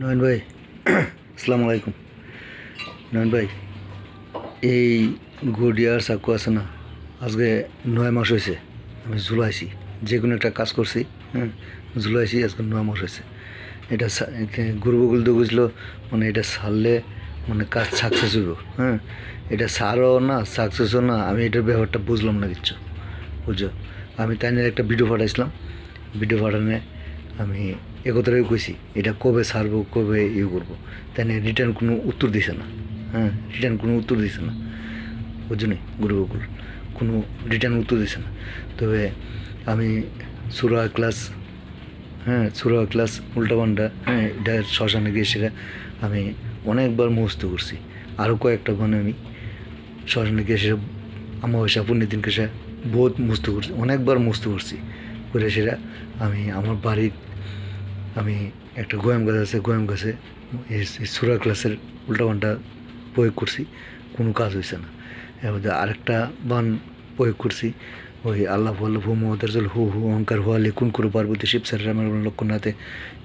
নয়ন ভাই, আসসালামু আলাইকুম। নয়ন ভাই, এই গড়িয়ার চাকু আছে না, আজকে নয় মাস হয়েছে, আমি ঝুলাইছি। যে কোনো একটা কাজ করছি হ্যাঁ ঝুলাইছি, আজকে নয় মাস হয়েছে। এটা গুরু বকুল তো বুঝল মানে এটা ছাড়লে মানে কাজ সাকসেস হইব হ্যাঁ। এটা সারও না সাকসেসও না, আমি এটার ব্যাপারটা বুঝলাম না কিচ্ছু, বুঝছ? আমি তাই একটা ভিডিও পাঠাইছিলাম ভিডিও পাঠানে আমি একথাই কইছি, এটা কবে ছাড়বো কবে ইয়ে করব। তাই রিটার্ন কোনো উত্তর দিছে না। হ্যাঁ রিটার্ন কোনো উত্তর দিছে না। বুঝছ নি গুরু বকুল, কোনো রিটার্ন উত্তর দিছে না। তবে আমি সুরা ক্লাস হ্যাঁ সুরা ক্লাস উল্টাপাল্টা হ্যাঁ এটা শ্মশানে গিয়ে সেটা আমি অনেকবার মুখস্থ করছি। আরও কয়েকটা মানে আমি শ্মশানে গিয়ে সেটা অমাবস্যা পুণ্যের দিনকে সে বহুত মুস্ত করছি, অনেকবার মুস্ত করছি। করে সেটা আমি আমার বাড়ির আমি একটা গোয়াম গাছ আছে, গোয়াম গাছে এই এই সুরা ক্লাসের উল্টাপাল্টা প্রয়োগ করছি, কোনো কাজ হয়েছে না। এর মধ্যে আরেকটা বান প্রয়োগ করছি, ওই আল্লাহ আল্লাহ হু মহদার জল হু হু অহংকার হুয়ালে কোন করু পার্বতী শিব স্যার রামের লক্ষণনাথে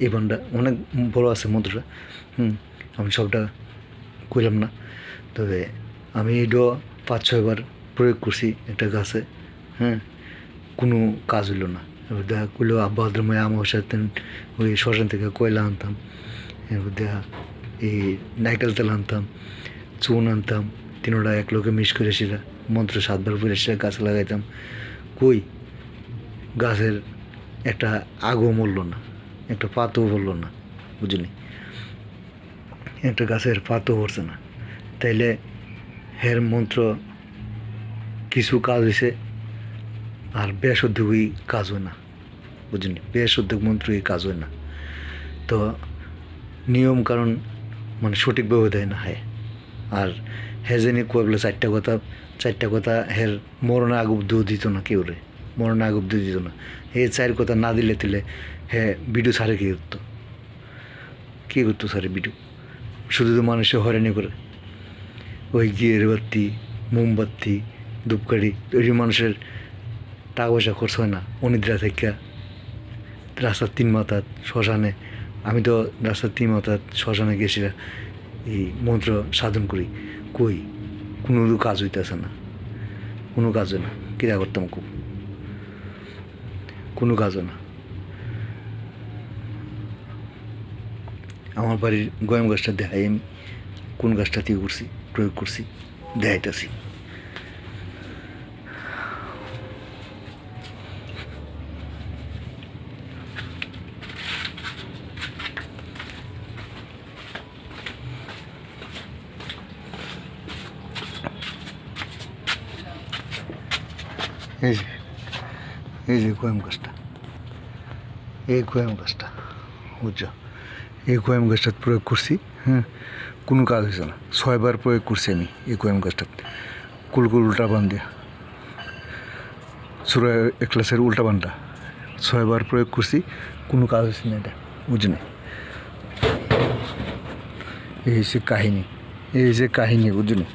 এই বানটা অনেক বড় আছে মন্ত্রটা, হুম, আমি সবটা কইলাম না। তবে আমি এটা পাঁচ ছয়বার প্রয়োগ করছি একটা গাছে হ্যাঁ কোনো কাজ হইল না। দেখা করল ভদ্রময় আমাশার ওই শ্মশান থেকে কয়লা আনতাম এবার দেখা এই নাইকেল তেল আনতাম চুন আনতাম তিনোটা এক লোকে মিশ করে সেটা মন্ত্র সাতবার পরে সেটা গাছে লাগাইতাম কই গাছের একটা আগও মরলো না একটা পাতও পড়ল না বুঝলি একটা গাছের পাতও পড়ছে না তাইলে হের মন্ত্র কিছু কাজ হয়েছে আর বেশ উদ্যোগই কাজ হয় না বুঝলি বেশ উদ্যোগ মন্ত্রই কাজ হয় না। তো নিয়ম কারণ মানে সঠিকভাবে দেয় না হ্যাঁ আর হ্যাঁ জানি কয়েকগুলো চারটা কথা চারটা কথা হের মরণে আগ অব্দিও দিত না কেউ রে, মরণে আগ অব্দিও দিত না। এই চার কথা না দিলে দিলে হ্যাঁ ভিডিও ছাড়ে কী করতো? কী করতো স্যারে ভিডিও শুধু তো মানুষে হয়রানি করে। ওই গিয়ের বাতি মোমবাতি, ধূপকাঠি ওই মানুষের টাকা পয়সা খরচ হয় না, অনিদ্রা থেকে। রাস্তার তিন মাথাত শ্মশানে, আমি তো রাস্তার তিন মাথাত শ্মশানে গেছি এই মন্ত্র সাধন করি। কই? কোনো কাজ হইতেছে না। কোনো কাজ হয় না কিরা করতাম খুব। কোনো কাজ হয় না। আমার বাড়ির গয়াম গাছটা দেখাই আমি, কোন গাছটা দিয়ে করছি, প্রয়োগ করছি, দেখাইতেছি। এই যে এই যে গোয়াম গাছটা। এই গোয়াম গাছটা, বুঝছ? এই গোয়াম গাছটা প্রয়োগ করছি হ্যাঁ? কোনো কাজ হয়েছে না। ছয়বার প্রয়োগ করছি আমি এই গোয়াম গাছটা কুলকুল উল্টা বান দিয়া সুরা ক্লাসের উল্টা বানটা ছয়বার প্রয়োগ করছি, কোনো কাজ হয়েছে না এটা, বুঝলি? এই হচ্ছে কাহিনী। এই যে কাহিনী, বুঝলি?